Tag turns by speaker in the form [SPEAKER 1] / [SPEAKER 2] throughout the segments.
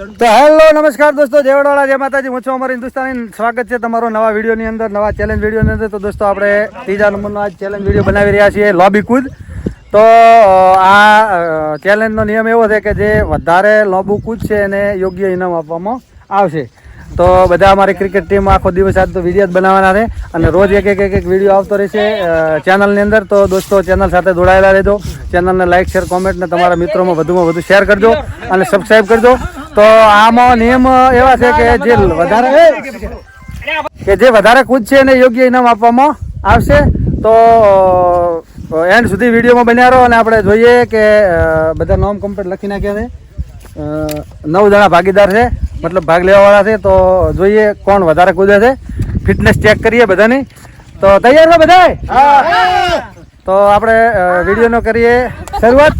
[SPEAKER 1] તો હેલો, નમસ્કાર દોસ્તો દેવડવાળા જય માતાજી. હું છું અમારું હિન્દુસ્તાની. સ્વાગત છે તમારો નવા વિડીયોની અંદર, નવા ચેલેન્જ વિડીયોની અંદર. તો દોસ્તો, આપણે ત્રીજા નંબરનો આજ ચેલેન્જ વીડિયો બનાવી રહ્યા છીએ, લોબી કૂદ. તો આ ચેલેન્જનો નિયમ એવો છે કે જે વધારે લોબુ કૂદશે એને યોગ્ય ઇનામ આપવામાં આવશે. તો બધા અમારી ક્રિકેટ ટીમ આખો દિવસ આજ તો વીડિયો જ બનાવવાના છે અને રોજ એક એક એક એક વીડિયો આવતો રહેશે ચેનલની અંદર. તો દોસ્તો ચેનલ સાથે જોડાયેલા રહેજો. ચેનલને લાઇક શેર કોમેન્ટ ને તમારા મિત્રોમાં વધુમાં વધુ શેર કરજો અને સબસ્ક્રાઈબ કરજો. તો આમાં નિયમ એવા છે કે જે વધારે કે જે વધારે કૂદશે એને યોગ્ય ઇનામ આપવામાં આવશે. તો એન્ડ સુધી વિડીયોમાં બન્યા રહો અને આપણે જોઈએ કે બધા નોમ કમ્પ્લીટ લખી નાખ્યા છે. નવ જણા ભાગીદાર છે. મતલબ ભાગ લેવાવાળા છે. તો જોઈએ કોણ વધારે કૂદે છે. ફિટનેસ ચેક કરીએ બધાની. તો તૈયાર છો બધાય? તો આપણે વિડીયોનો કરીએ શરૂઆત.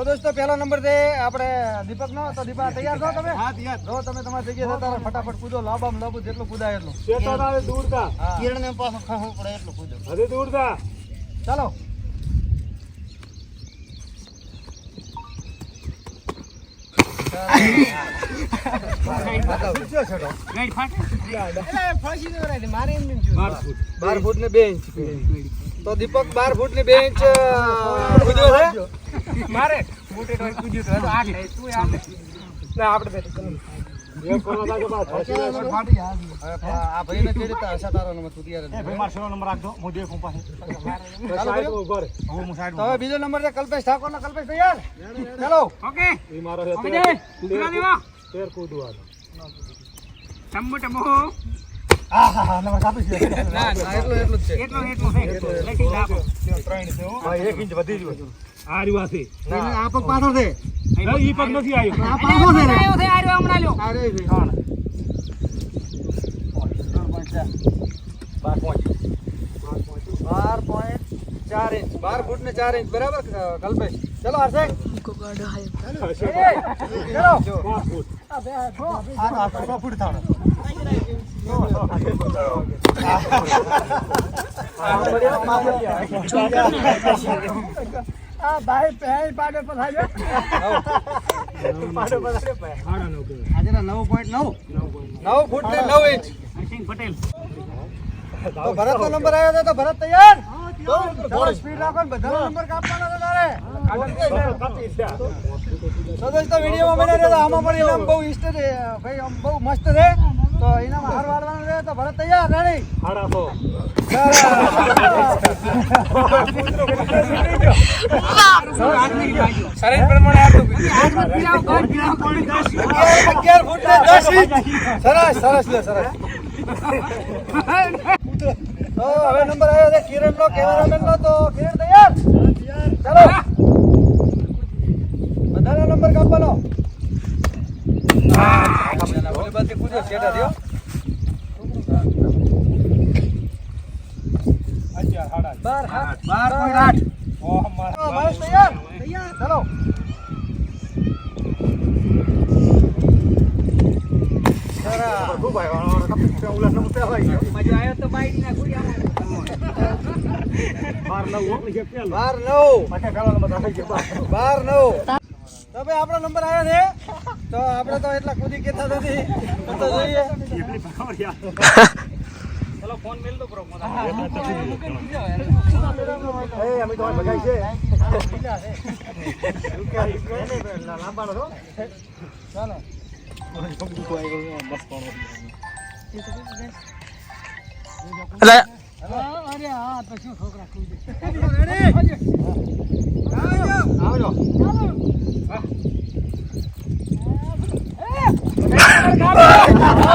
[SPEAKER 1] તો દોસ્તો પહેલો નંબર છે આપણે દીપક નો તો દીપા તૈયાર છો તમે? હા તૈયાર. જો તમે તમારી જગ્યાએ તારે ફટાફટ કૂદો લાંબામ લાંબુ જેટલું કૂદાય એટલું. હા.
[SPEAKER 2] કિરણ ને પાછો ખાવું પડે એટલું કૂદો
[SPEAKER 1] ચાલો. બાર ફૂટ. ને બે ઇંચ. તો દીપક બાર ફૂટ ને બે ઇંચ કૂદ્યો છે? મારે આ નંબર તું તૈયાર તો બીજો નંબર છે કલ્પેશ ઠાકોર નો કલ્પેશ તૈયાર? ચાલો. ના ના એટલું એટલું જ છે. ના, આ પગ પાછળ છે. આ પાછો છે રે. આ રે છે. બાર પોઈન્ટ ચાર. ઇંચ બાર ફૂટ ને ચાર ઇંચ બરાબર કલ્પેશ? ચલો હર્ષેક ચલો. આ ભાઈ છ પાડે થાણે. આજે ના નવ પોઈન્ટ નવ. નવ ફૂટ ને નવ ઇંચ. તો ભરત નંબર આવ્યો હતો તો ભરત તૈયાર? સ્પીડ રાખો ને નંબર કાપવાનો છે તારે. તો દોસ્તો વિડીયોમાં બને રહેજો. આમાં પણ ઇનામ બહુ ઇષ્ટ છે. ભાઈ આમ બહુ મસ્ત છે. તો ઇનામ હાર વાળવાનું છે તો ભરત તૈયાર રેડી. ફૂટ દસ ઇંચ. સરસ સરસ લે સરસ. તો હવે નંબર આવ્યો છે કિરણ નો કેમેરામેન નો તો કિરણ તૈયાર. ચલો. બધાનો નંબર કાપવાનો ઓલી બાજુ કૂદ્યો, છેડા થયો. બાર આઠ. બાર આઠ. હા, મહેશ તૈયાર ચાલો બાર નવ બાર નવ તો ભાઈ આપણો નંબર આવ્યો છે તો આપણે તો એટલા કૂદી કેતા નથી તો જોઈએ એ, અમે તો ભગાઈ છે. ચાલો. અરે હા તો શું છોકરા આવજો આવજો.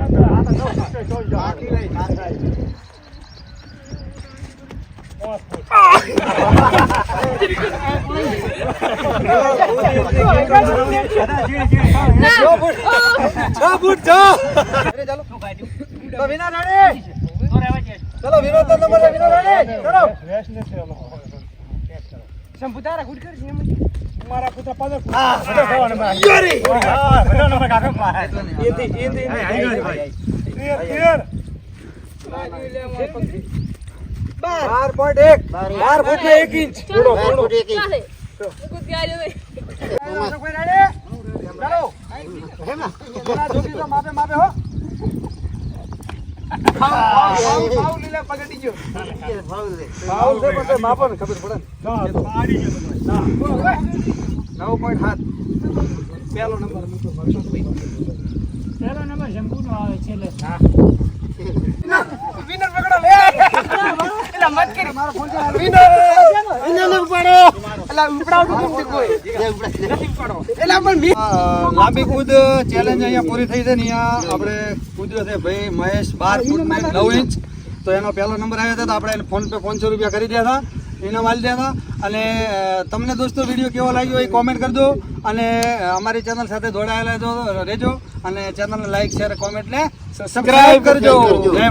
[SPEAKER 1] છે દિનેશ કાકા. દિનેશ તૈયાર ચલો સ્ટાર્ટ દસ point કરશે રાણી ચલો બાર. પોઈન્ટ એક. બાર. ફૂટ ને એક ઇંચ. થોડો
[SPEAKER 2] એક ઇંચ.
[SPEAKER 1] ચાલો. માપે માપે હો. માપો ને ખબર પડે ને. નવ પોઈન્ટ સાત પહેલો નંબર વિનર પકડો લે એલા મત કરી મારો ફોન વિનર
[SPEAKER 2] વિનર ઉપાડો.
[SPEAKER 1] લાંબી કૂદ ચેલેન્જ અહીંયા પૂરી થઈ છે ને અહીંયા આપણે કૂદ્યો છે ભાઈ મહેશ બાર ફૂટ નવ ઇંચ. તો એનો પહેલો નંબર આવ્યો હતો તો આપણે એને ફોન પે પાંચસો રૂપિયા કરી દીધા હતા. ઇનામ આલી દીધા હતા. અને તમને દોસ્તો વીડિયો કેવો લાગ્યો એ કોમેન્ટ કરજો. અને અમારી ચેનલ સાથે જોડાયેલા જો રહેજો. અને ચેનલને લાઈક શેર કોમેન્ટ ને સબસ્ક્રાઈબ કરજો. જય